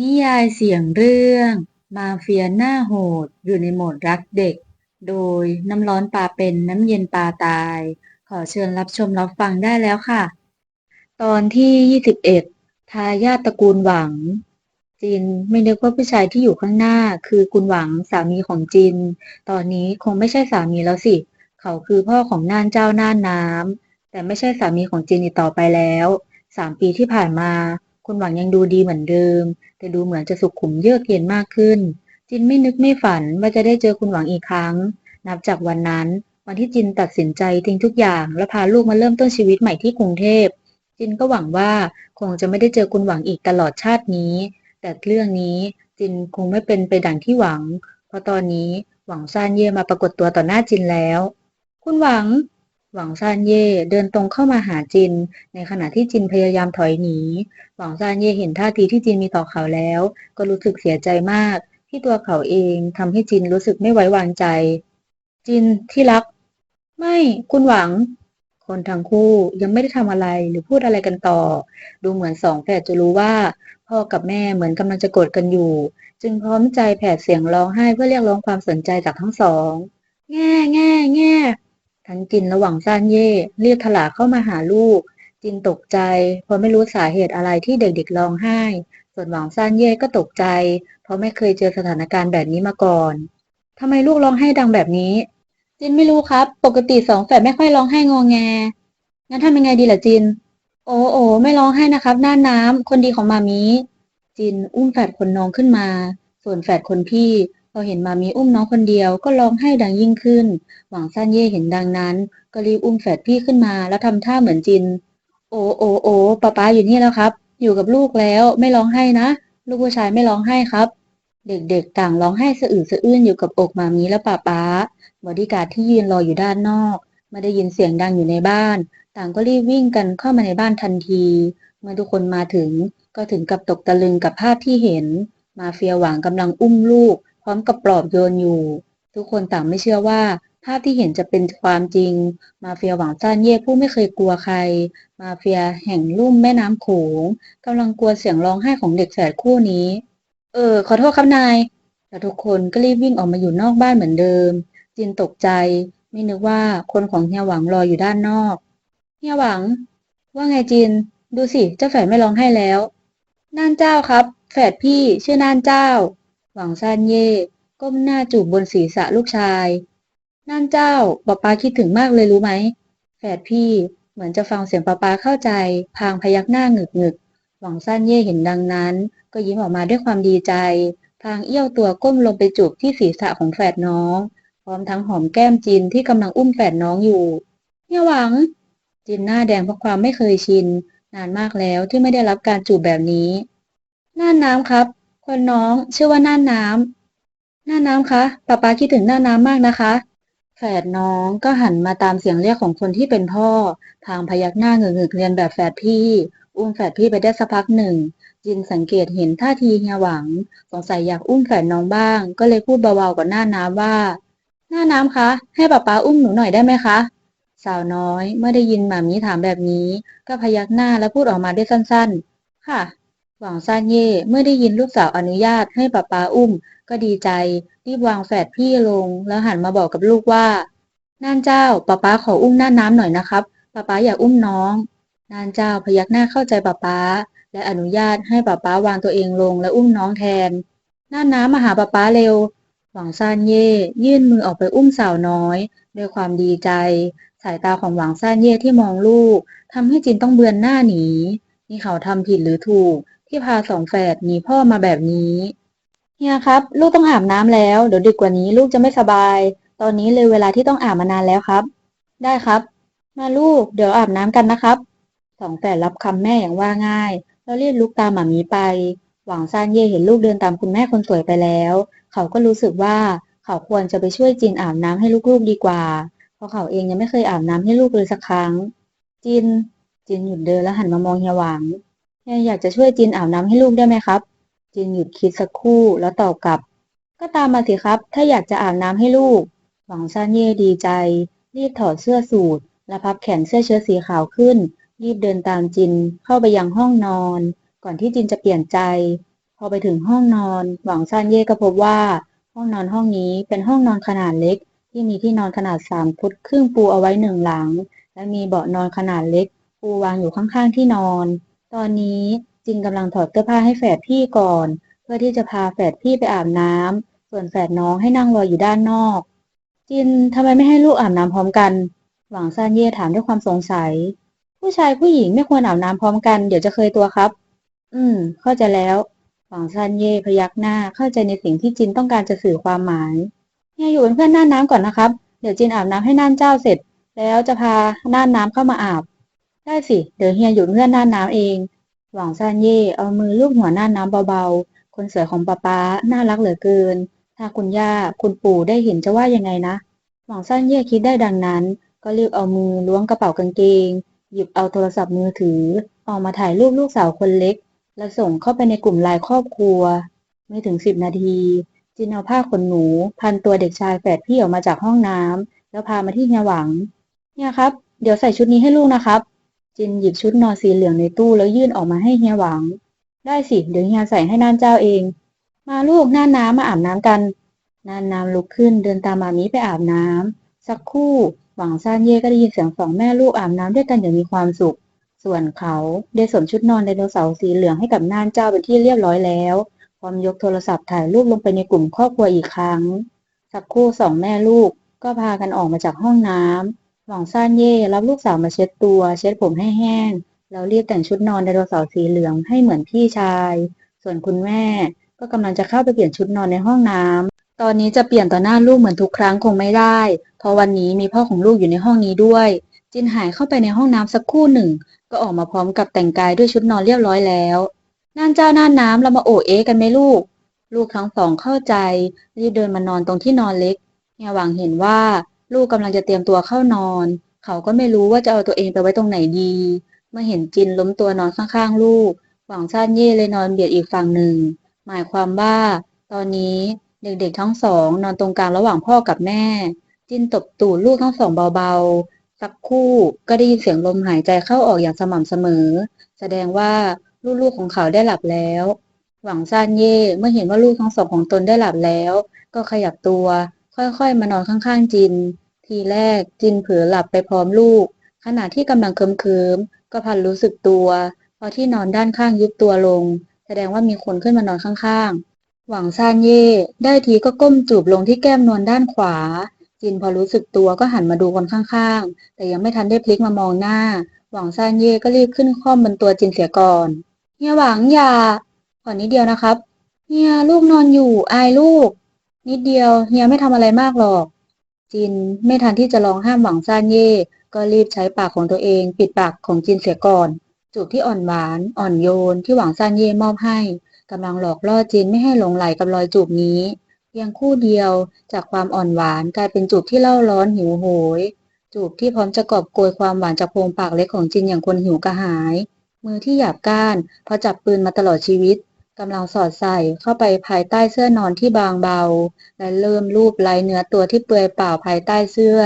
นิยายเสียงเรื่อง มาเฟียหน้าโหดอยู่ในโหมดรักเด็ก โดยน้ำร้อนปลาเป็นน้ำเย็นปลาตาย ขอเชิญรับชมรับฟังได้แล้วค่ะ ตอนที่ 21 ทายาทตระกูลหวัง จินไม่นึกว่าผู้ชายที่อยู่ข้างหน้า คือคุณหวังสามีของจิน ตอนนี้คงไม่ใช่สามีแล้วสิ เขาคือพ่อของน่านเจ้าน่านน้ำแต่ไม่ใช่สามีของจินอีกต่อไปแล้วสามปีที่ผ่านมา คุณหวังยังดูดีเหมือนเดิม แต่ดูเหมือนจะสุขขุมเยือกเย็นมากขึ้น จินไม่นึกไม่ฝันว่าจะได้เจอคุณหวังอีกครั้ง นับจากวันนั้น วันที่จินตัดสินใจทิ้งทุกอย่างและพาลูกมาเริ่มต้นชีวิตใหม่ที่กรุงเทพ จินก็หวังว่าคงจะไม่ได้เจอคุณหวังอีกตลอดชาตินี้ แต่เรื่องนี้จินคงไม่เป็นไปดังที่หวัง เพราะตอนนี้หวังซานเย่มาปรากฏตัวต่อหน้าจินแล้ว คุณหวัง หวังซานเย่เดินตรงเข้ามาหาจิน ในขณะที่จินพยายามถอยหนี หวังซานเย่เห็นท่าทีที่จินมีต่อเขาแล้ว ก็รู้สึกเสียใจมาก ที่ตัวเขาเองทำให้จินรู้สึกไม่ไว้วางใจ จินที่รัก ไม่คุณหวัง คนทั้งคู่ยังไม่ได้ทำอะไรหรือพูดอะไรกันต่อ ดูเหมือนสองแฝดจะรู้ว่า พ่อกับแม่เหมือนกำลังจะโกรธกันอยู่ จึงพร้อมใจแผดเสียงร้องไห้เพื่อเรียกร้องความสนใจจากทั้งสอง แง่แง่แง่ ทั้งจินระหว่างซ่านเย่เรีบถลาเข้ามาหาลูก จินตกใจ เพราะไม่รู้สาเหตุอะไรที่เด็กๆร้องไห้ ส่วนหวังซ่านเย่ก็ตกใจ เพราะไม่เคยเจอสถานการณ์แบบนี้มาก่อนทำไมลูกร้องไห้ดังแบบนี้ จินไม่รู้ครับ ปกติสองแฝดไม่ค่อยร้องไห้งอแงงั้นทำยังไงดีล่ะจิน โอ้โอ้ไม่ร้องไห้นะครับ หน้าน้ำคนดีของมามีจินอุ้มแฝดคนน้องขึ้นมา ส่วนแฝดคนพี่ พอเห็นมามีอุ้มน้องคนเดียวก็ร้องไห้ดังยิ่งขึ้น หวังซ่านเย่เห็นดังนั้น ก็รีบอุ้มแฝดพี่ขึ้นมาแล้วทำท่าเหมือนจิน โอ้โอ้โอ้ป๊าป๊าอยู่นี่แล้วครับ อยู่กับลูกแล้วไม่ร้องไห้นะ ลูกผู้ชายไม่ร้องไห้ครับ เด็กๆต่างร้องไห้สะอึกสะอื้นอยู่กับอกมามีและป้าป๊าบอดี้การ์ดที่ยืนรออยู่ด้านนอกไม่ได้ยินเสียงดังอยู่ในบ้าน ต่างก็รีบวิ่งกันเข้ามาในบ้านทันที เมื่อทุกคนมาถึงก็ถึงกับตกตะลึงกับภาพที่เห็น มาเฟียหวังกำลังอุ้มลูก พร้อมกับปลอบโยนอยู่ ทุกคนต่างไม่เชื่อว่า ภาพที่เห็นจะเป็นความจริง มาเฟียหวังซ่านเย่ผู้ไม่เคยกลัวใคร มาเฟียแห่งลุ่มแม่น้ำโขงกำลังกลัวเสียงร้องไห้ของเด็กแฝดคู่นี้ เออ ขอโทษครับนายแต่ทุกคนก็รีบวิ่งออกมาอยู่นอกบ้านเหมือนเดิม จินตกใจ ไม่นึกว่าคนของเฮียหวังรออยู่ด้านนอกเฮียหวัง ว่าไงจิน ดูสิเจ้าแฝดไม่ร้องไห้แล้วน่านเจ้าครับ แฝดพี่ชื่อน่านเจ้า หวังซานเย่ก้มหน้าจูบบนศีรษะลูกชายน่านเจ้าป๊าป๊าคิดถึงมากเลยรู้ไหมแฝดพี่เหมือนจะฟังเสียงป๊าป๊าเข้าใจ พางพยักหน้าหงึกหงึกหวังซานเย่เห็นดังนั้น ก็ยิ้มออกมาด้วยความดีใจ พางเอี้ยวตัวก้มลงไปจูบที่ศีรษะของแฝดน้อง พร้อมทั้งหอมแก้มจินที่กำลังอุ้มแฝดน้องอยู่เฮียหวัง จินหน้าแดงเพราะความไม่เคยชิน นานมากแล้วที่ไม่ได้รับการจูบแบบนี้น่านน้ำครับ คนน้องชื่อว่าหน่าน้ำหน่าน้ำคะป๊าป๊าคิดถึงหน่าน้ำมากนะคะ แฝดน้องก็หันมาตามเสียงเรียกของคนที่เป็นพ่อ พางพยักหน้าเงึกๆเรียนแบบแฝดพี่ อุ้มแฝดพี่ไปได้สักพักหนึ่ง จินสังเกตเห็นท่าทีเฮียหวัง สงสัยอยากอุ้มแฝดน้องบ้าง ก็เลยพูดเบาๆกับหน้าน้ำว่า หน้าน้ำคะ ให้ป๊าป๊าอุ้มหนูหน่อยได้ไหมคะ สาวน้อยเมื่อได้ยินหมามีถามแบบนี้ ก็พยักหน้าและพูดออกมาได้สั้น ๆ ค่ะ หวังซานเย่เมื่อได้ยินลูกสาวอนุญาตให้ป๊าป๊าอุ้ม ก็ดีใจ รีบวางแฝดพี่ลง แล้วหันมาบอกกับลูกว่า น่านเจ้าป๊าป๊าขออุ้มน่านน้ำหน่อยนะครับป๊าป๊าอยากอุ้มน้อง น่านเจ้าพยักหน้าเข้าใจป๊าป๊าและอนุญาตให้ป๊าป๊าวางตัวเองลงและอุ้มน้องแทน น่านน้ำมาหาป๊าป๊าเร็ว หวังซานเย่ยื่นมือออกไปอุ้มสาวน้อย ด้วยความดีใจ สายตาของหวังซ่านเย่ที่มองลูกทำให้จินต้องเบือนหน้าหนีนี่เขาทำผิดหรือถูก ที่พาสองแฝดหนีพ่อมาแบบนี้เฮียครับ ลูกต้องอาบน้ำแล้ว เดี๋ยวดึกกว่านี้ลูกจะไม่สบาย ตอนนี้เลยเวลาที่ต้องอาบมานานแล้วครับ ได้ครับ มาลูกเดี๋ยวอาบน้ำกันนะครับสองแฝดรับคำแม่อย่างว่าง่าย แล้วรีบลุกตามหมามีไป หวังซานเย่เห็นลูกเดินตามคุณแม่คนสวยไปแล้ว เขาก็รู้สึกว่าเขาควรจะไปช่วยจินอาบน้ำให้ลูกๆดีกว่า เพราะเขาเองยังไม่เคยอาบน้ำให้ลูกเลยสักครั้ง จินจินหยุดเดินแล้วหันมามองเฮียหวัง เฮียอยากจะช่วยจินอาบน้ำให้ลูกได้ไหมครับ จินหยุดคิดสักครู่แล้วตอบกลับ ก็ตามมาสิครับ ถ้าอยากจะอาบน้ำให้ลูก หวังซานเย่ดีใจ รีบถอดเสื้อสูทและพับแขนเสื้อเชิ้ตสีขาวขึ้น รีบเดินตามจินเข้าไปยังห้องนอน ก่อนที่จินจะเปลี่ยนใจพออไปถึงห้องนอน หวังซานเย่ก็พบว่า ห้องนอนห้องนี้เป็นห้องนอนขนาดเล็ก ที่มีที่นอนขนาดสามฟุตครึ่งปูเอาไว้หนึ่งหลัง และมีเบาะนอนขนาดเล็ก ปูวางอยู่ข้างๆที่นอน ตอนนี้จินกำลังถอดเสื้อผ้าให้แฝดพี่ก่อน เพื่อที่จะพาแฝดพี่ไปอาบน้ำส่วนแฝดน้องให้นั่งรออยู่ด้านนอก จินทำไมไม่ให้ลูกอาบน้ำพร้อมกัน หวังซานเย่ถามด้วยความสงสัย ผู้ชายผู้หญิงไม่ควรอาบน้ำพร้อมกันเดี๋ยวจะเคยตัวครับ อืม เข้าใจแล้ว หวังซานเย่พยักหน้าเข้าใจในสิ่งที่จินต้องการจะสื่อความหมายเฮียอยู่เป็นเพื่อนน่านน้ำก่อนนะครับ เดี๋ยวจินอาบน้ำให้น่านเจ้าเสร็จ แล้วจะพาน่านน้ำเข้ามาอาบ ได้สิ เดี๋ยวเฮียอยู่เป็นเพื่อนหน่าน้ำเอง หวังซานเย่เอามือลูบหัวหน่าน้ำเบาๆ คนสวยของป๊าป๊าน่ารักเหลือเกิน ถ้าคุณย่าคุณปู่ได้เห็นจะว่ายังไงนะ หวังซานเย่คิดได้ดังนั้น ก็รีบเอามือล้วงกระเป๋ากางเกง หยิบเอาโทรศัพท์มือถือ ออกมาถ่ายรูปลูกสาวคนเล็ก แล้วส่งเข้าไปในกลุ่มไลน์ครอบครัว ไม่ถึงสิบนาที จินเอาผ้าขนหนู พันตัวเด็กชายแฝดพี่ออกมาจากห้องน้ำแล้วพามาที่เฮียหวัง เนี่ยครับ เดี๋ยวใส่ชุดนี้ให้ลูกนะครับ จินหยิบชุดนอนสีเหลืองในตู้แล้วยื่นออกมาให้เฮียหวัง ได้สิ เดี๋ยวเฮียใส่ให้น่านเจ้าเอง มาลูกน่านน้ำมาอาบน้ำกัน น่านน้ำลุกขึ้นเดินตามมามีไปอาบน้ำสักครู่หวังซานเย่ก็ได้ยินเสียงสองแม่ลูกอาบน้ำด้วยกันอย่างมีความสุข ส่วนเขาได้สวมชุดนอนไดโนเสาร์สีเหลืองให้กับน่านเจ้าเป็นที่เรียบร้อยแล้วพร้อมยกโทรศัพท์ถ่ายรูปลงไปในกลุ่มครอบครัวอีกครั้ง สักครู่สองแม่ลูกก็พากันออกมาจากห้องน้ำ หวังซานเย่รับลูกสาวมาเช็ดตัว เช็ดผมให้แห้ง แล้วเรียบแต่งชุดนอนไดโนเสาร์สีเหลืองให้เหมือนพี่ชาย ส่วนคุณแม่ ก็กำลังจะเข้าไปเปลี่ยนชุดนอนในห้องน้ำตอนนี้จะเปลี่ยนต่อหน้าลูกเหมือนทุกครั้งคงไม่ได้ เพราะวันนี้มีพ่อของลูกอยู่ในห้องนี้ด้วย จินหายเข้าไปในห้องน้ำสักครู่หนึ่ง ก็ออกมาพร้อมกับแต่งกายด้วยชุดนอนเรียบร้อยแล้วน่านเจ้าน่านน้ำเรามาโอเอะกันไหมลูก ลูกทั้งสองเข้าใจรีบเดินมานอนตรงที่นอนเล็กเฮียหวังเห็นว่า ลูกกำลังจะเตรียมตัวเข้านอน เขาก็ไม่รู้ว่าจะเอาตัวเองไปไว้ตรงไหนดี เมื่อเห็นจินล้มตัวนอนข้างๆ ลูก หวังซานเย่เลยนอนเบียดอีกฝั่งหนึ่ง หมายความว่า ตอนนี้เด็กๆทั้งสอง นอนตรงกลางระหว่างพ่อกับแม่ จินตบตูดลูกทั้งสองเบาๆ สักคู่ก็ได้ยินเสียงลมหายใจเข้าออกอย่างสม่ำเสมอ แสดงว่าลูกๆของเขาได้หลับแล้ว หวังซานเย่เมื่อเห็นว่าลูกทั้งสองของตนได้หลับแล้ว ก็ขยับตัวค่อยๆ มานอนข้างๆจิน ทีแรกจินเผลอหลับไปพร้อมลูก ขณะที่กำลังเคลิ้มๆก็พันรู้สึกตัว พอที่นอนด้านข้างยุบตัวลง แสดงว่ามีคนขึ้นมานอนข้างๆ หวังซานเย่ได้ทีก็ก้มจูบลงที่แก้มนวลด้านขวา จินพอรู้สึกตัวก็หันมาดูคนข้างๆ แต่ยังไม่ทันได้พลิกมามองหน้า หวังซานเย่ก็รีบขึ้นคล่อมบนตัวจินเสียก่อนเฮียหวังอย่าขอนิดเดียวนะครับเฮียลูกนอนอยู่อายลูก นิดเดียวเฮียไม่ทำอะไรมากหรอก จินไม่ทันที่จะร้องห้ามหวังซ่านเย่ก็รีบใช้ปากของตัวเอง ปิดปากของจินเสียก่อน จูบที่อ่อนหวาน อ่อนโยนที่หวังซ่านเย่มอบให้กำลังหลอกล่อจินไม่ให้หลงไหลกับรอยจูบนี้ เพียงคู่เดียวจากความอ่อนหวานกลายเป็นจูบที่เล่าร้อนหิวโหย จูบที่พร้อมจะกอบโกยความหวานจากโพรงปากเล็กของจินอย่างคนหิวกระหาย มือที่หยาบก้านพราะจับปืนมาตลอดชีวิต กำลังสอดใส่เข้าไปภายใต้เสื้อนอนที่บางเบา และเริ่มลูบไล้เนื้อตัวที่เปือยเปล่าภายใต้เสื้อ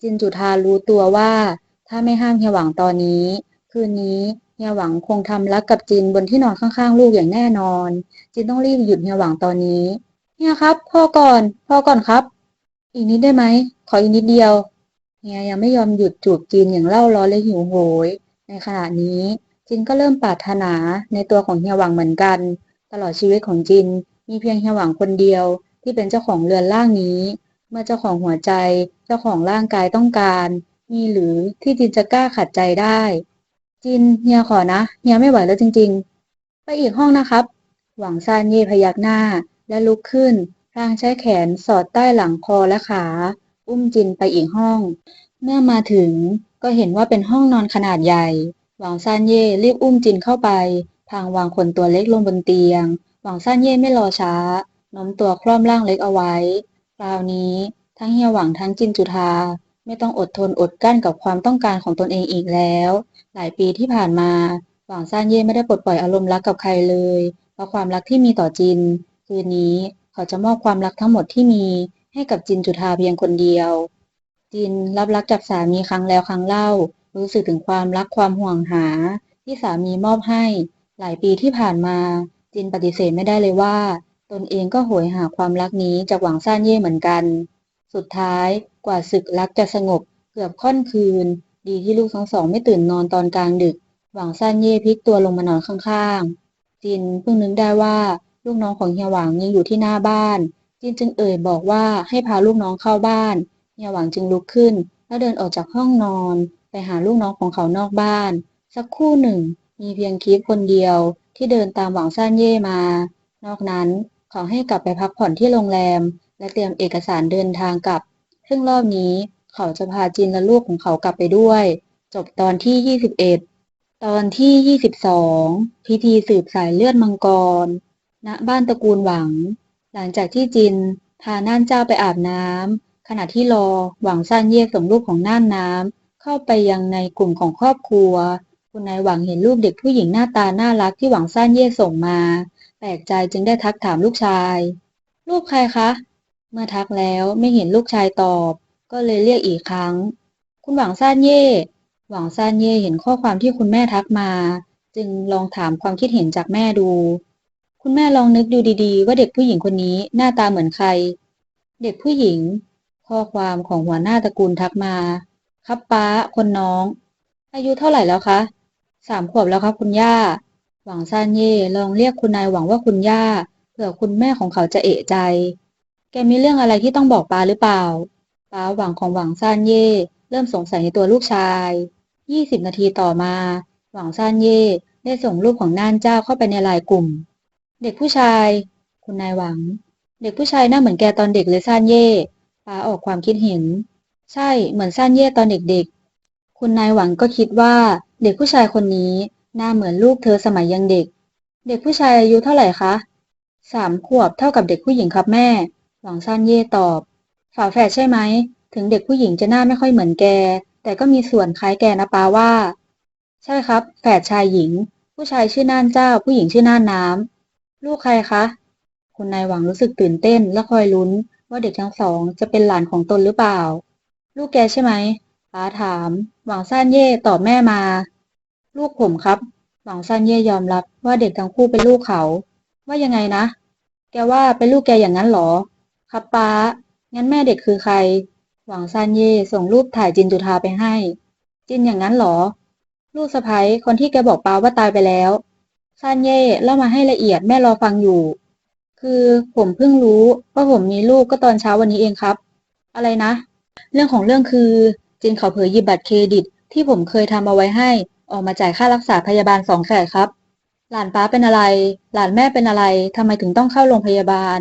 จินจุธารู้ตัวว่า ถ้าไม่ห้ามเฮียหวังตอนนี้ คืนนี้เฮียหวังคงทำรักกับจินบนที่นอนข้างๆ ลูกอย่างแน่นอน จินต้องรีบหยุดเฮียหวังตอนนี้เฮียครับ พ่อก่อน พ่อก่อนครับ อีกนิดได้ไหมขออีกนิดเดียวเฮียยังไม่ยอมหยุดจูบจินอย่างเล่าร้อนและหิวโหย ในขณะนี้จินก็เริ่มปรารถนาในตัวของเฮียหวังเหมือนกัน ตลอดชีวิตของจิน มีเพียงเฮียหวังคนเดียวที่เป็นเจ้าของเรือนร่างนี้ เมื่อเจ้าของหัวใจ เจ้าของร่างกายต้องการ มีหรือที่จินจะกล้าขัดใจได้ จินเฮียขอนะเฮียไม่ไหวแล้วจริง ๆ ไปอีกห้องนะครับ หวังซานเย่พยักหน้าและลุกขึ้นพลางใช้แขนสอดใต้หลังคอและขา อุ้มจินไปอีกห้อง เมื่อมาถึงก็เห็นว่าเป็นห้องนอนขนาดใหญ่ หวังซานเย่รีบอุ้มจินเข้าไป พางวางคนตัวเล็กลงบนเตียง หวังซานเย่ไม่รอช้า น้มตัวคล่อมร่างเล็กเอาไว้ คราวนี้ทั้งเฮียหวังทั้งจินจุธาไม่ต้องอดทนอดกั้นกับความต้องการของตนเองอีกแล้ว หลายปีที่ผ่านมา หวังซานเย่ไม่ได้ปลดปล่อยอารมณ์รักกับใครเลย เพราะความรักที่มีต่อจิน คืนนี้เขาจะมอบความรักทั้งหมดที่มีให้กับจินจุธาเพียงคนเดียว จินรับรักจากสามีครั้งแล้วครั้งเล่า รู้สึกถึงความรักความห่วงหา ที่สามีมอบให้ หลายปีที่ผ่านมาจินปฏิเสธไม่ได้เลยว่า ตนเองก็โหยหาความรักนี้จากหวังซ่านเย่เหมือนกัน สุดท้ายกว่าศึกรักจะสงบเกือบค่อนคืน ดีที่ลูกทั้งสองไม่ตื่นนอนตอนกลางดึก หวังซ่านเย่พลิกตัวลงมานอนข้างๆ จินเพิ่งนึกได้ว่าลูกน้องของเฮียหวังยังอยู่ที่หน้าบ้าน จินจึงเอ่ยบอกว่าให้พาลูกน้องเข้าบ้านเฮียหวังจึงลุกขึ้น แล้วเดินออกจากห้องนอน ไปหาลูกน้องของเขานอกบ้าน สักคู่หนึ่ง มีเพียงคีฟคนเดียวที่เดินตามหวังซ่านเย่มา นอกนั้นขาให้กลับไปพักผ่อนที่โรงแรม และเตรียมเอกสารเดินทางกลับ ซึ่งรอบนี้เขาจะพาจินและลูกของเขากลับไปด้วย จบตอนที่ 21 ตอนที่ 22 พิธีสืบสายเลือดมังกร ณ บ้านตระกูลหวัง หลังจากที่จินพาน่านเจ้าไปอาบน้ำขณะที่รอหวังซ่านเย่ส่งลูกของน่านน้ำเข้าไปยังในกลุ่มของครอบครัว คุณนายหวังเห็นรูปเด็กผู้หญิงหน้าตาน่ารักที่หวังซ่านเย่ส่งมา แปลกใจจึงได้ทักถามลูกชายลูกใครคะ เมื่อทักแล้วไม่เห็นลูกชายตอบ ก็เลยเรียกอีกครั้ง คุณหวังซ่านเย่ หวังซ่านเย่เห็นข้อความที่คุณแม่ทักมา จึงลองถามความคิดเห็นจากแม่ดู คุณแม่ลองนึกดูดีๆ ว่าเด็กผู้หญิงคนนี้หน้าตาเหมือนใคร เด็กผู้หญิง ข้อความของหัวหน้าตระกูลทักมา ครับป้าคนน้อง อายุเท่าไหร่แล้วคะ สามขวบแล้วครับคุณย่า หวังซานเย่ลองเรียกคุณนายหวังว่าคุณย่า เผื่อคุณแม่ของเขาจะเอะใจ แกมีเรื่องอะไรที่ต้องบอกป้าหรือเปล่า ป้าหวังของหวังซานเย่เริ่มสงสัยในตัวลูกชาย ยี่สิบนาทีต่อมา หวังซานเย่ได้ส่งรูปของน่านเจ้าเข้าไปในไลน์กลุ่ม เด็กผู้ชาย คุณนายหวัง เด็กผู้ชายหน้าเหมือนแกตอนเด็กเลยซานเย่ป้าออกความคิดเห็น ใช่ เหมือนซานเย่ตอนเด็กๆ คุณนายหวังก็คิดว่าเด็กผู้ชายคนนี้หน้าเหมือนลูกเธอสมัยยังเด็ก เด็กผู้ชายอายุเท่าไหร่คะสามขวบเท่ากับเด็กผู้หญิงครับแม่ หวังซ่านเย่ตอบ ฝาแฝดใช่ไหม ถึงเด็กผู้หญิงจะหน้าไม่ค่อยเหมือนแก แต่ก็มีส่วนคล้ายแกนะปาว่า ใช่ครับ แฝดชายหญิง ผู้ชายชื่อน่านเจ้า ผู้หญิงชื่อน่านน้ำ ลูกใครคะ คุณนายหวังรู้สึกตื่นเต้นและคอยลุ้น ว่าเด็กทั้งสองจะเป็นหลานของตนหรือเปล่า ลูกแกใช่ไหม ป้าถาม หวังซ่านเย่ตอบแม่มา ลูกผมครับ หวังซ่านเย่ยอมรับว่าเด็กทั้งคู่เป็นลูกเขา ว่ายังไงนะ แกว่าเป็นลูกแกอย่างนั้นหรอ ครับป้า งั้นแม่เด็กคือใคร หวังซ่านเย่ส่งรูปถ่ายจินจุธาไปให้ จินอย่างนั้นหรอ ลูกสะใภ้คนที่แกบอกป้าว่าตายไปแล้วซ่านเย่เล่ามาให้ละเอียดแม่รอฟังอยู่ คือผมเพิ่งรู้ว่าผมมีลูกก็ตอนเช้าวันนี้เองครับ อะไรนะ เรื่องของเรื่องคือ จินขาเผยหยิบบัตรเครดิต ที่ผมเคยทำเอาไว้ให้ ออกมาจ่ายค่ารักษาพยาบาลสองแสนครับ หลานป้าเป็นอะไร หลานแม่เป็นอะไรทำไมถึงต้องเข้าโรงพยาบาล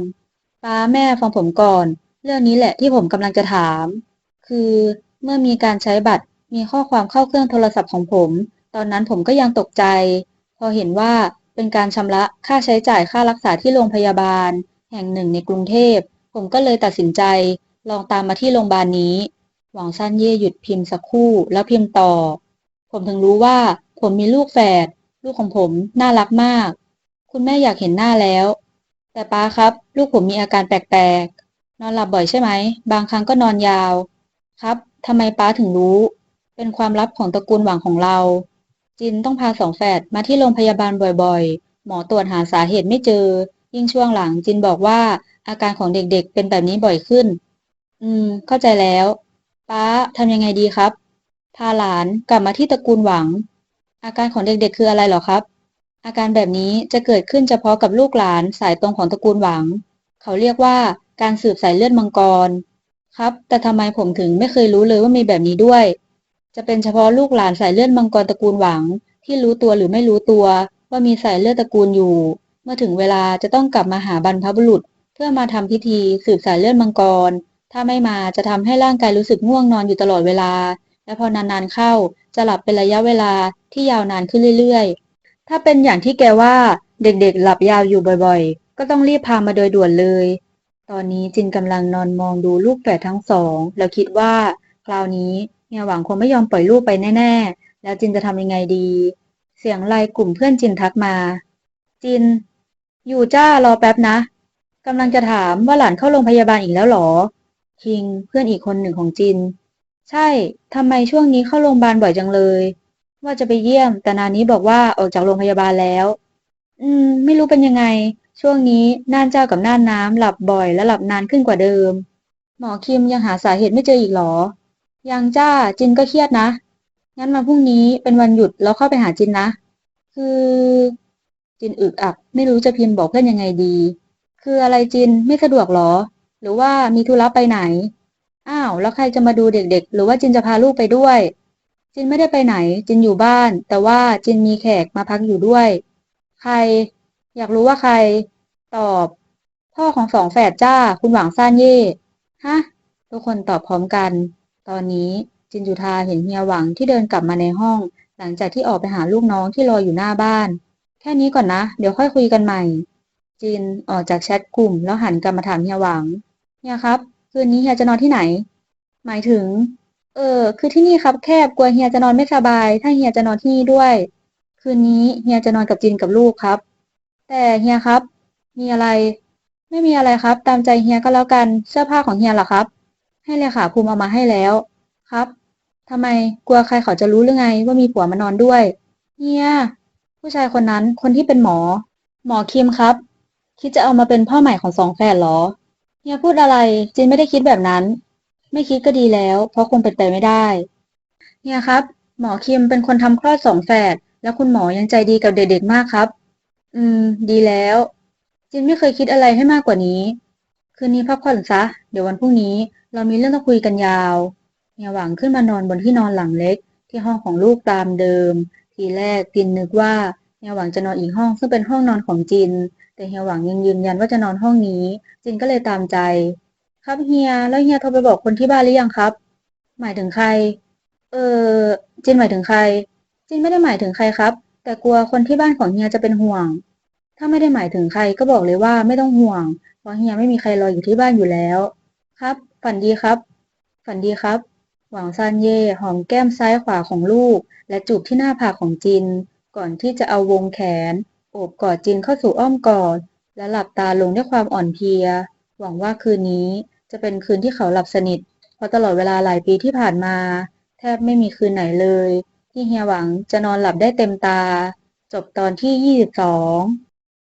ป้าแม่ฟังผมก่อน เรื่องนี้แหละที่ผมกำลังจะถาม คือเมื่อมีการใช้บัตรมีข้อความเข้าเครื่องโทรศัพท์ของผม ตอนนั้นผมก็ยังตกใจ พอเห็นว่าเป็นการชำระค่าใช้จ่ายค่ารักษาที่โรงพยาบาล แห่งหนึ่งในกรุงเทพ ผมก็เลยตัดสินใจ ลองตามมาที่โรงพยาบาลนี้ หวังซันเย่หยุดพิมพ์สักครู่แล้วพิมพ์ต่อ ผมถึงรู้ว่าผมมีลูกแฝด ลูกของผมน่ารักมาก คุณแม่อยากเห็นหน้าแล้ว แต่ป้าครับ ลูกผมมีอาการแปลกๆ นอนหลับบ่อยใช่ไหม บางครั้งก็นอนยาว ครับทำไมป้าถึงรู้ เป็นความลับของตระกูลหวังของเรา จินต้องพาสองแฝดมาที่โรงพยาบาลบ่อยๆ หมอตรวจหาสาเหตุไม่เจอ ยิ่งช่วงหลังจินบอกว่าอาการของเด็กๆ เป็นแบบนี้บ่อยขึ้น อืม เข้าใจแล้ว ป้าทำยังไงดีครับ พาหลานกลับมาที่ตระกูลหวัง อาการของเด็กๆ คืออะไรหรอครับ อาการแบบนี้จะเกิดขึ้นเฉพาะกับลูกหลานสายตรงของตระกูลหวัง เขาเรียกว่าการสืบสายเลือดมังกร ครับ แต่ทำไมผมถึงไม่เคยรู้เลยว่ามีแบบนี้ด้วย จะเป็นเฉพาะลูกหลานสายเลือดมังกรตระกูลหวัง ที่รู้ตัวหรือไม่รู้ตัวว่ามีสายเลือดตระกูลอยู่ เมื่อถึงเวลาจะต้องกลับมาหาบรรพบุรุษ เพื่อมาทำพิธีสืบสายเลือดมังกร ถ้าไม่มาจะทำให้ร่างกายรู้สึกง่วงนอนอยู่ตลอดเวลา และพอนานๆเข้าจะหลับเป็นระยะเวลาที่ยาวนานขึ้นเรื่อยๆ ถ้าเป็นอย่างที่แกว่าเด็กๆ หลับยาวอยู่บ่อยๆ ก็ต้องรีบพามาโดยด่วนเลย ตอนนี้จินกำลังนอนมองดูลูกแฝดทั้งสอง แล้วคิดว่าคราวนี้เมียหวังคงไม่ยอมปล่อยลูกไปแน่ๆ แล้วจินจะทำยังไงดี เสียงไลน์กลุ่มเพื่อนจินทักมา จิน อยู่จ้ารอแป๊บนะกำลังจะถามว่าหลานเข้าโรงพยาบาลอีกแล้วหรอ คิงเพื่อนอีกคนหนึ่งของจิน ใช่ทำไมช่วงนี้เข้าโรงพยาบาลบ่อยจังเลย ว่าจะไปเยี่ยม แต่นานี้บอกว่าออกจากโรงพยาบาลแล้ว อืม ไม่รู้เป็นยังไง ช่วงนี้น่านเจ้ากับน่านน้ำหลับบ่อยและหลับนานขึ้นกว่าเดิม หมอคิมยังหาสาเหตุไม่เจออีกหรอ ยังจ้าจินก็เครียดนะ งั้นมาพรุ่งนี้เป็นวันหยุดแล้วเข้าไปหาจินนะ คือ จินอึกอัก ไม่รู้จะพิมพ์บอกเพื่อนยังไงดี คืออะไรจินไม่สะดวกหรอ หรือว่ามีธุระไปไหน อ้าว แล้วใครจะมาดูเด็กๆ หรือว่าจินจะพาลูกไปด้วย จินไม่ได้ไปไหน จินอยู่บ้าน แต่ว่าจินมีแขกมาพักอยู่ด้วย ใคร อยากรู้ว่าใคร ตอบ พ่อของสองแฝดจ้า คุณหวังซ่านเย่ ฮะ ทุกคนตอบพร้อมกัน ตอนนี้จินจุธาเห็นเฮียหวังที่เดินกลับมาในห้อง หลังจากที่ออกไปหาลูกน้องที่รออยู่หน้าบ้าน แค่นี้ก่อนนะ เดี๋ยวค่อยคุยกันใหม่ จินออกจากแชทกลุ่มแล้วหันกลับมาถามเฮียหวัง เฮียครับ คืนนี้เฮียจะนอนที่ไหน หมายถึง เออ คือที่นี่ครับ แคบกลัวเฮียจะนอนไม่สบาย ถ้าเฮียจะนอนที่นี่ด้วย คืนนี้เฮียจะนอนกับจินกับลูกครับ แต่เฮียครับ มีอะไร ไม่มีอะไรครับ ตามใจเฮียก็แล้วกันเสื้อผ้าของเฮียล่ะครับ ให้เลขาภูมิเอามาให้แล้ว ครับทำไมกลัวใครเขาจะรู้หรือไงว่ามีผัวมานอนด้วยเฮียผู้ชายคนนั้นคนที่เป็นหมอ หมอคิมครับ คิดจะเอามาเป็นพ่อใหม่ของสองแฝดเหรอ เฮียพูดอะไรจินไม่ได้คิดแบบนั้น ไม่คิดก็ดีแล้ว เพราะคงเป็นไปไม่ได้เฮียครับ หมอคิมเป็นคนทำคลอดสองแฝดแล้วคุณหมอยังใจดีกับเด็กๆมากครับ อืม ดีแล้ว จินไม่เคยคิดอะไรให้มากกว่านี้ คืนนี้พักผ่อนซะ เดี๋ยววันพรุ่งนี้ เรามีเรื่องต้องคุยกันยาวเฮียหวังขึ้นมานอนบนที่นอนหลังเล็ก ที่ห้องของลูกตามเดิม ทีแรกจินนึกว่าเฮียหวังจะนอนอีกห้องซึ่งเป็นห้องนอนของจิน แต่เฮียหวังยังยืนยันว่าจะนอนห้องนี้ จินก็เลยตามใจ ครับเฮีย แล้วเฮียโทรไปบอกคนที่บ้านหรือยังครับ หมายถึงใคร เออจินหมายถึงใคร จินไม่ได้หมายถึงใครครับ แต่กลัวคนที่บ้านของเฮียจะเป็นห่วง ถ้าไม่ได้หมายถึงใครก็บอกเลยว่าไม่ต้องห่วง เพราะเฮียไม่มีใครรออยู่ที่บ้านอยู่แล้ว ครับ ฝันดีครับ ฝันดีครับ หวังซานเย่หอมแก้มซ้ายขวาของลูก และจูบที่หน้าผากของจิน ก่อนที่จะเอาวงแขน โอบกอดจินเข้าสู่อ้อมกอด และหลับตาลงด้วยความอ่อนเพลีย หวังว่าคืนนี้จะเป็นคืนที่เขาหลับสนิท เพราะตลอดเวลาหลายปีที่ผ่านมา แทบไม่มีคืนไหนเลย ที่เฮียหวังจะนอนหลับได้เต็มตา จบตอนที่ 22